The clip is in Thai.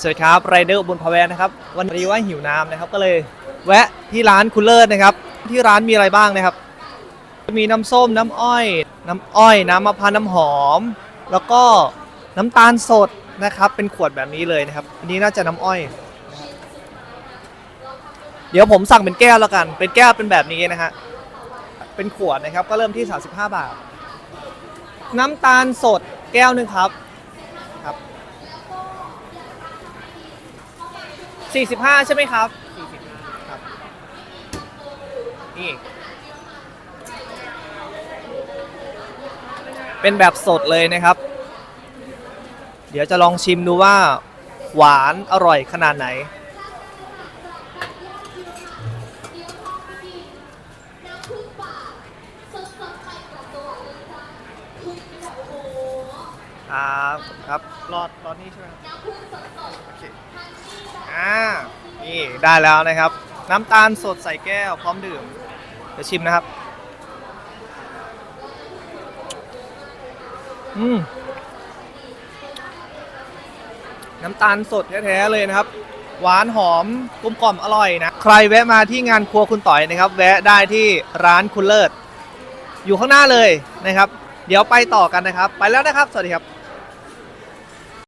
สวัสดีครับไรเดอร์บุญพาแวนนะครับ วันนี้ว่าหิวน้ำนะครับ ก็เลยแวะที่ร้านคุณเลิศนะครับ ที่ร้านมีอะไรบ้างนะครับ มีน้ำส้มน้ำอ้อย น้ำอ้อย น้ำมะพร้าวน้ำหอม แล้วก็น้ำตาลสดนะครับ เป็นขวดแบบนี้เลยนะครับอันนี้น่าจะน้ำอ้อย เดี๋ยวผมสั่งเป็นแก้วแล้วกัน เป็นแก้วเป็นแบบนี้นะฮะเป็นขวดนะครับ ก็เริ่มที่ 35 บาท น้ำตาลสดแก้วหนึ่งครับ 45 ใช่ไหมครับ 45 ครับ นี่ เป็นแบบสดเลยนะครับ เดี๋ยวจะลองชิมดูว่า หวานอร่อยขนาดไหน ครับ ครับรอดรอดนี่ใช่ไหมครับโอเค ได้แล้วนะครับ น้ำตาลสดใส่แก้วพร้อมดื่มเดี๋ยวชิมนะครับ อืมน้ำตาลสดแท้ๆเลยนะครับ หวานหอมกลมกล่อมอร่อยนะ ใครแวะมาที่งานครัวคุณต่อยนะครับ แวะได้ที่ร้านคุณเลิศอยู่ข้างหน้าเลยนะครับ เดี๋ยวไปต่อกันนะครับ ไปแล้วนะครับ สวัสดีครับ